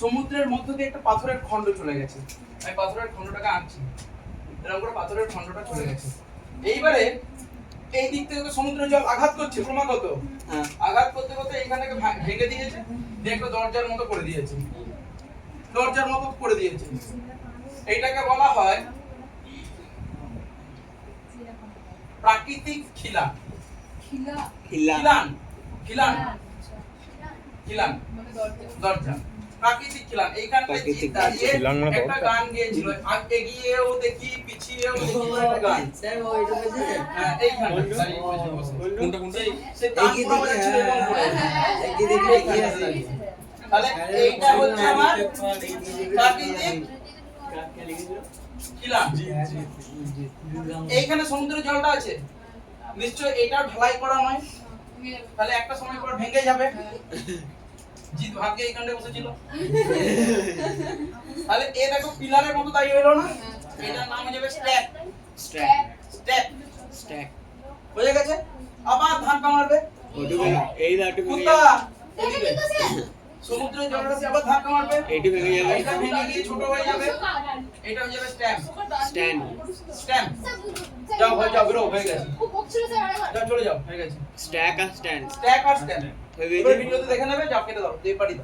সমুদ্রের মধ্য দিয়ে একটা পাথরের খণ্ড চলে গেছে। আমি পাথরের খণ্ডটাকে আঁকছি। এরকম করে পাথরের খণ্ডটা চলে গেছে। এইবারে এই দিক থেকে তো সমুদ্রের জল আঘাত করছে ক্রমাগত। হ্যাঁ। আঘাত করতে করতে এইখানটাকে ভা- ভেঙে দিয়েছে। দিয়ে একটা দরজার মতো করে দিয়েছে। দরজার মতো করে দিয়েছে। এইটাকে বলা হয় প্রাকৃতিক খিলান খিলা। খিলান। খিলান। খিলান দরজা। প্রাকৃতিক খিলান। জিৎ দাঁড়িয়ে মানে একটা গান গেয়েছিল। আগ এগিয়েও দেখি পিছিয়েও দেখি একটা গান। হ্যাঁ এইখানটা দাঁড়িয়ে বসে বসে। কোনটা কোনটা? সে গান এগিয়ে করা দেখি, ছিল এরকম করে। হ্যাঁ, এগিয়ে দেখি, এগিয়ে আসি। তাহলে এইটা হচ্ছে আমার প্রাকৃতিক খিলান। এইখানে সমুদ্রের জলটা আছে। নিশ্চয় এটা ঢালাই করা নয়। তাহলে একটা সময় পর ভেঙে যাবে। জিৎ ভাগ্যে এইখানটায় বসেছিল। তাহলে এ দেখো পিলারের মতো দাঁড়িয়ে হলো না? এটার নাম হয়ে যাবে স্ট্যাক। স্ট্যাক। স্ট্যাক। স্ট্যাক। হয়ে গেছে? আবার ধাক্কা মারবে এই দাঁড়টু কুত্তা! সমুদ্রের জলটা আবার ধাক্কা মারবে এইটু ভেঙে যাবে। এটা ভেঙে গিয়ে ছোট হয়ে যাবে। এটা হয়ে যাবে স্ট্যাম্প। Stand stamp. যাও হয়ে যাও বেরো হয়ে গেছে। যাও চলে যাও হয়ে গেছে। স্ট্যাক আর স্ট্যান্ড স্ট্যাক আর স্ট্যাম্প। গেছে ভিডিওতে দেখে নেবে যা কেটে দাও দিয়ে পারি দাও।